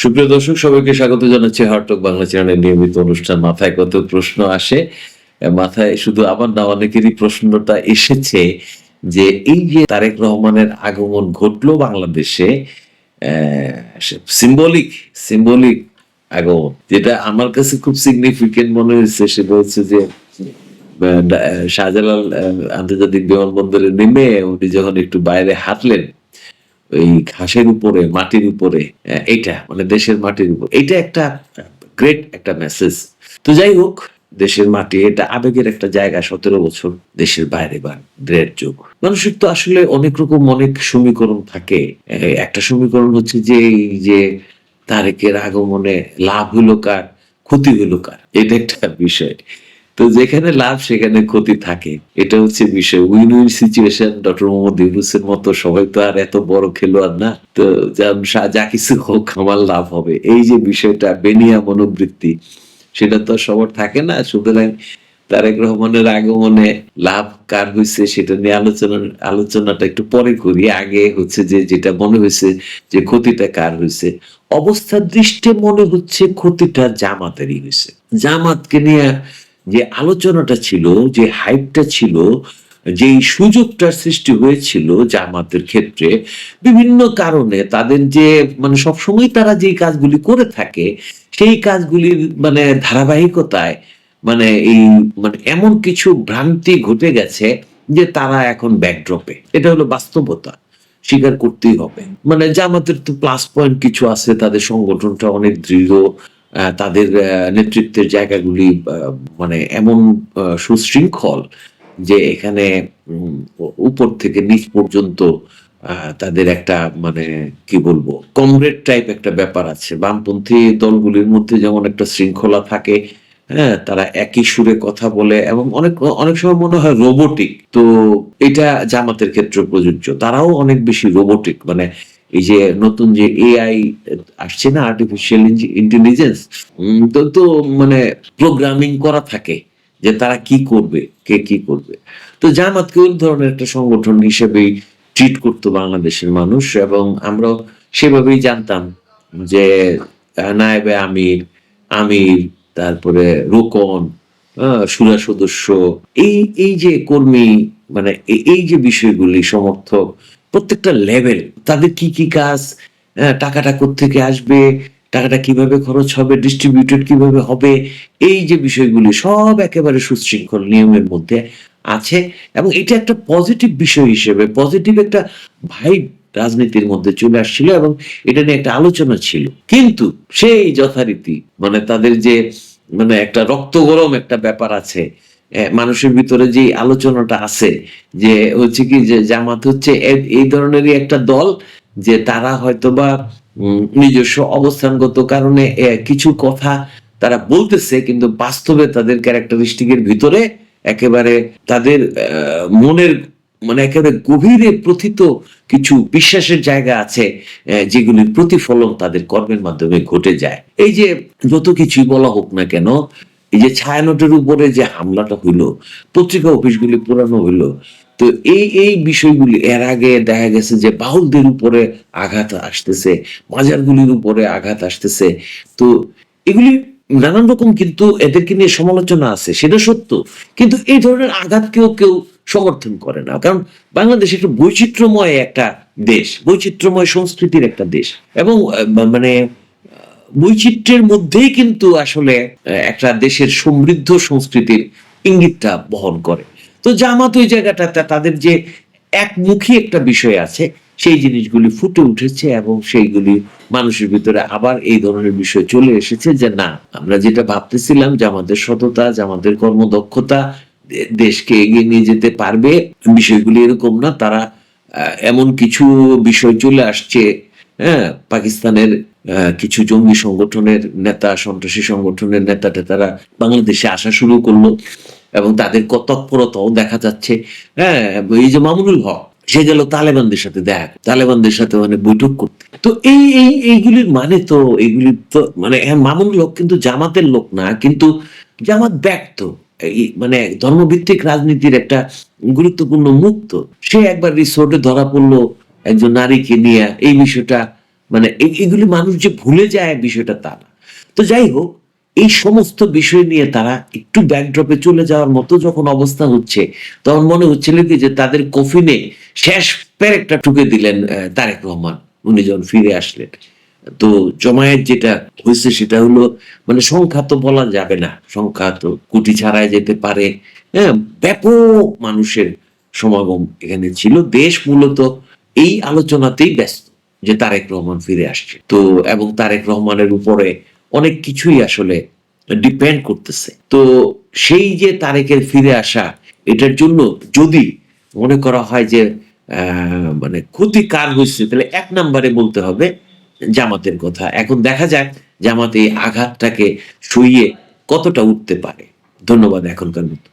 সুপ্রিয় দর্শক, সবাইকে স্বাগত জানাচ্ছি হার্টক বাংলা চ্যানেলের নিয়মিত অনুষ্ঠান, মাথায় কত প্রশ্ন আসে মাথায় শুধু আমার না, অনেকেরই প্রশ্নটা এসেছে যে এই যে তারেক রহমানের আগমন ঘটলো বাংলাদেশে সিম্বলিক সিম্বলিক আগমন, যেটা আমার কাছে খুব সিগনিফিকেন্ট মনে হয়েছে সেটা হচ্ছে যে শাহজালাল আন্তর্জাতিক বিমানবন্দরে নেমে উনি যখন একটু বাইরে হাঁটলেন ওই ঘাসের উপরে, মাটির উপরে এটা মানে দেশের মাটির উপর। এটা একটা গ্রেট একটা মেসেজ তো যাই হোক, দেশের মাটি, এটা আবেগের একটা জায়গা, সতেরো বছর দেশের বাইরে বা দেড় যুগ। মানুষের তো আসলে অনেক রকম অনেক সমীকরণ থাকে। একটা সমীকরণ হচ্ছে যে এই যে তারেকের আগমনে লাভ হইল কার, ক্ষতি হইল কার। এটা একটা বিষয়। তো যেখানে লাভ, সেখানে ক্ষতি থাকে। এটা হচ্ছে বিষয়। Win win situation doctor Mohammad ইউনুসের মতো সবাই তো আর এত বড় খেলোয়াড় না। তো যা- কিছু হোক, আমার লাভ হবে। এই যে বিষয়টা, বেনিয়া মনোবৃত্তি, সেটা তো সবার থাকে না। সুতরাং তারেক রহমানের আগমনে লাভ কার হয়েছে সেটা নিয়ে আলোচনা, আলোচনাটা একটু পরে করি। আগে হচ্ছে যে, যেটা মনে হয়েছে যে, ক্ষতিটা কার হয়েছে অবস্থার দৃষ্টে মনে হচ্ছে ক্ষতিটা জামাতেরই হয়েছে জামাতকে নিয়ে যে আলোচনাটা ছিল, যে হাইপটা ছিল, যেই সুযোগটার সৃষ্টি হয়েছিল জামাতের ক্ষেত্রে, বিভিন্ন কারণে তাদের যে মানে সবসময় তারা যেই কাজগুলি করে থাকে, সেই কাজগুলির মানে ধারাবাহিকতায় মানে এই মানে এমন কিছু ভ্রান্তি ঘটে গেছে যে তারা এখন ব্যাকড্রপে এটা হলো বাস্তবতা, স্বীকার করতেই হবে। মানে জামাতের তো প্লাস পয়েন্ট কিছু আছে, তাদের সংগঠনটা অনেক দৃঢ় তাদের নেতৃত্বের জায়গাগুলি মানে এমন সুশৃঙ্খল যে এখানে উপর থেকে নিচ পর্যন্ত তাদের একটা মানে কি বলব, কমরেড টাইপ একটা ব্যাপার আছে। বামপন্থী দলগুলির মধ্যে যেমন একটা শৃঙ্খলা থাকে হ্যাঁ তারা একই সুরে কথা বলে এবং অনেক অনেক সময় মনে হয় রোবোটিক তো এটা জামাতের ক্ষেত্রে প্রযোজ্য। তারাও অনেক বেশি রোবোটিক মানে এই যে নতুন যে এআই আসছে না আর্টিফিশিয়াল ইন্টেলিজেন্স তো তো মানে প্রোগ্রামিং করা থাকে যে তারা কি করবে, কে কি করবে। তো জামাতকে ওই ধরনের একটা সংগঠন হিসেবেই ট্রিট করতো বাংলাদেশের মানুষ এবং আমরা সেভাবেই জানতাম যে নায়েবে আমির আমির, তারপরে রোকন সুরা সদস্য, এই এই যে কর্মী মানে এই যে বিষয়গুলি সমর্থক প্রত্যেকটা লেভেল তাদের কি কি কাজ আহ, টাকাটা থেকে আসবে টাকাটা কীভাবে খরচ হবে ডিস্ট্রিবিউটেড কীভাবে হবে এই যে বিষয়গুলি সব একেবারে সুশৃঙ্খল নিয়মের মধ্যে আছে এবং এটা একটা পজিটিভ বিষয় হিসেবে পজিটিভ একটা ভাইব রাজনীতির মধ্যে চলে আসছিল এবং এটা নিয়ে একটা আলোচনা ছিল। কিন্তু সেই যথারীতি মানে তাদের যে মানে একটা রক্ত গরম একটা ব্যাপার আছে মানুষের ভিতরে যে আলোচনাটা আছে, যে হচ্ছে কি, যে জামাত হচ্ছে এই ধরনেরই একটা দল, যে তারা হয়তোবা নিজস্ব অবস্থানগত কারণে কিছু কথা তারা বলতেছে, কিন্তু বাস্তবে তাদের ক্যারেক্টারিস্টিকের ভিতরে একেবারে তাদের মনের মানে একেবারে গভীরে প্রথিত কিছু বিশ্বাসের জায়গা আছে যেগুলির প্রতিফলন তাদের কর্মের মাধ্যমে ঘটে যায়। এই যে যত কিছুই বলা হোক না কেন এই যে ছায়ানটের উপরে যে হামলাটা হইল, পত্রিকা অফিসগুলি পুরানো হইল, তো এই এই বিষয়গুলি এর আগে দেখা গেছে যে বাহুলদের উপরে আঘাত আসতেছে, মাজারগুলির উপরে আঘাত আসতেছে। তো এগুলি নানান রকম কিন্তু এদেরকে নিয়ে সমালোচনা আছে, সেটা সত্য। কিন্তু এই ধরনের আঘাত কেউ কেউ সমর্থন করে না। কারণ বাংলাদেশ একটা বৈচিত্র্যময় একটা দেশ, বৈচিত্র্যময় সংস্কৃতির একটা দেশ। এবং মানে বৈচিত্র্যের মধ্যেই কিন্তু আসলে একটা দেশের সমৃদ্ধ সংস্কৃতির ইঙ্গিতটা বহন করে। তো জামাত ওই জায়গাটাতে তাদের যে একমুখী একটা বিষয় আছে, সেই জিনিসগুলি ফুটে উঠেছে এবং সেইগুলি মানুষের ভিতরে আবার এই ধরনের বিষয় চলে এসেছে যে না, আমরা যেটা ভাবতেছিলাম যে আমাদের সততা, যে আমাদের কর্মদক্ষতা দেশকে এগিয়ে নিয়ে যেতে পারবে, বিষয়গুলি এরকম না, তারা এমন কিছু বিষয় চলে আসছে হ্যাঁ পাকিস্তানের কিছু জঙ্গি সংগঠনের নেতা সন্ত্রাসী সংগঠনের নেতা টেতারা বাংলাদেশে আসা শুরু করল এবং তাদের তৎপরতাও দেখা যাচ্ছে। হ্যাঁ এই যে মামুনুল হক সে গেল তালেবানদের সাথে দেখা তালেবানদের সাথে মানে বৈঠক করতে। তো এই এই এইগুলির মানে তো এইগুলি তো মানে হ্যাঁ, মামুনুল হক কিন্তু জামাতের লোক না কিন্তু জামাত ব্যক্ত মানে ধর্মভিত্তিক রাজনীতির একটা গুরুত্বপূর্ণ মুখ তো সে একবার রিসোর্টে ধরা পড়ল একজন নারীকে নিয়ে এই বিষয়টা মানে এগুলি মানুষ যে ভুলে যায় বিষয়টা তা না। তো যাই হোক, এই সমস্ত বিষয় নিয়ে তারা একটু ব্যাকড্রপে চলে যাওয়ার মতো যখন অবস্থা হচ্ছে, তখন মনে হচ্ছিল কি যে তাদের কফিনে শেষ প্যারেকটা ঠুকে দিলেন তারেক রহমান। উনি যখন ফিরে আসলেন। তো জমায়েত যেটা হয়েছে সেটা হলো মানে সংখ্যা তো বলা যাবে না। সংখ্যা তো কোটি ছাড়াই যেতে পারে। হ্যাঁ ব্যাপক মানুষের সমাগম এখানে ছিল। দেশ মূলত এই আলোচনাতেই ব্যস্ত যে তারেক রহমান ফিরে আসছে। তো, এবং তারেক রহমানের উপরে অনেক কিছুই আসলে ডিপেন্ড করতেছে। তো, সেই যে তারেকের ফিরে আসা, এটার জন্য যদি মনে করা হয় যে মানে ক্ষতি কার হয়েছে তাহলে এক নম্বরে বলতে হবে জামাতের কথা। এখন দেখা যাক জামাত এই আঘাতটাকে সইয়ে কতটা উঠতে পারে। ধন্যবাদ এখনকার মতো।